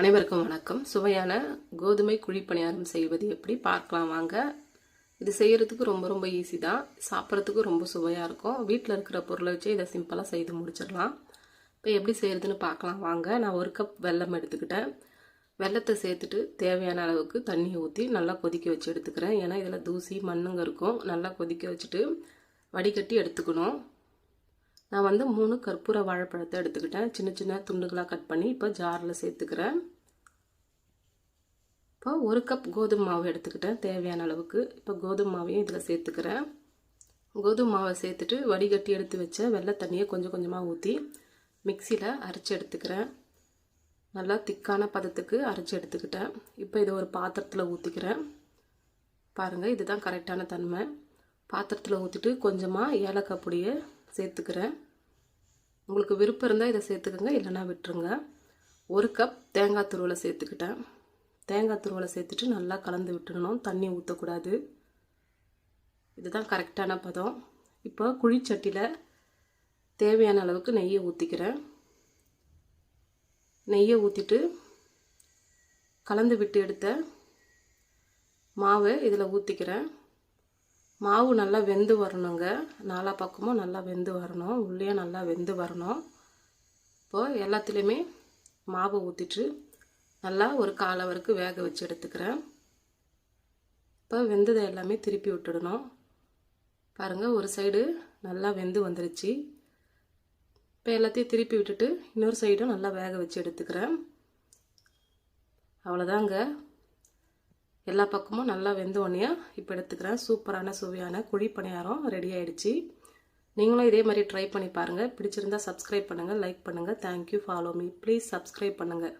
அனைவருக்கும் வணக்கம். சுவையான கோதுமை குழிப்பணியாரம் செய்வது எப்படி? பார்க்கலாம் வாங்க. இது செய்கிறதுக்கு ரொம்ப ரொம்ப ஈஸி தான். சாப்பிட்றதுக்கு ரொம்ப சுவையாக இருக்கும். வீட்டில் இருக்கிற பொருளை வச்சு இதை சிம்பிளாக செய்து முடிச்சிடலாம். இப்போ எப்படி செய்கிறதுன்னு பார்க்கலாம் வாங்க. நான் ஒரு கப் வெல்லம் எடுத்துக்கிட்டேன். வெள்ளத்தை சேர்த்துட்டு தேவையான அளவுக்கு தண்ணியை ஊற்றி நல்லா கொதிக்க வச்சு எடுத்துக்கிறேன். ஏன்னா இதில் தூசி மண்ணுங்க இருக்கும். நல்லா கொதிக்க வச்சுட்டு வடிகட்டி எடுத்துக்கணும். நான் வந்து மூணு கற்பூர வாழைப்பழத்தை எடுத்துக்கிட்டேன். சின்ன சின்ன துண்டுகளாக கட் பண்ணி இப்போ ஜாரில் சேர்த்துக்கிறேன். இப்போ ஒரு கப் கோதுமை மாவு எடுத்துக்கிட்டேன். தேவையான அளவுக்கு. இப்போ கோதுமை மாவையும் இதில் சேர்த்துக்கிறேன். கோதுமை மாவை சேர்த்துட்டு வடிகட்டி எடுத்து வச்ச வெள்ளை தண்ணியை கொஞ்சம் கொஞ்சமாக ஊற்றி மிக்சியில் அரைச்சி எடுத்துக்கிறேன். நல்லா திக்கான பதத்துக்கு அரைச்சி எடுத்துக்கிட்டேன். இப்போ இதை ஒரு பாத்திரத்தில் ஊற்றிக்கிறேன் பாருங்கள் இதுதான் கரெக்டான தன்மை. பாத்திரத்தில் ஊற்றிட்டு கொஞ்சமாக ஏலக்காய் பொடியை சேர்த்துக்கிறேன். உங்களுக்கு விருப்பம் இருந்தால் இதை சேர்த்துக்கோங்க இல்லைன்னா விட்டுருங்க. ஒரு கப் தேங்காய் துருவலை சேர்த்துக்கிட்டேன். தேங்காய் துருவலை சேர்த்துட்டு நல்லா கலந்து விட்டுடணும். தண்ணி ஊற்றக்கூடாது இதுதான் கரெக்டான பதம். இப்போ குழிச்சட்டியில் தேவையான அளவுக்கு நெய்யை ஊற்றிக்கிறேன் நெய்யை ஊற்றிட்டு கலந்து விட்டு எடுத்த மாவை இதில் ஊற்றிக்கிறேன் மாவு நல்லா வெந்து வரணுங்க. நாலா பக்கமும் நல்லா வெந்து வரணும். உள்ளே நல்லா வெந்து வரணும். இப்போது எல்லாத்துலேயுமே மாவு ஊற்றிட்டு நல்லா ஒரு கால் அவருக்கு வேக வச்சு எடுத்துக்கிறேன். இப்போ வெந்ததை எல்லாமே திருப்பி விட்டுடணும். பாருங்கள் ஒரு சைடு நல்லா வெந்து வந்துருச்சு. இப்போ எல்லாத்தையும் திருப்பி விட்டுட்டு இன்னொரு சைடும் நல்லா வேக வச்சு எடுத்துக்கிறேன். அவ்வளோதாங்க. எல்லா பக்கமும் நல்லா வெந்தோடனே இப்போ எடுத்துக்கிறேன். சூப்பரான சுவையான குழி பணியாரம் ரெடி ஆகிடுச்சி நீங்களும் இதே மாதிரி ட்ரை பண்ணி பாருங்கள் பிடிச்சிருந்தா சப்ஸ்கிரைப் பண்ணுங்கள் லைக் பண்ணுங்கள் thank you follow me please subscribe பண்ணுங்கள்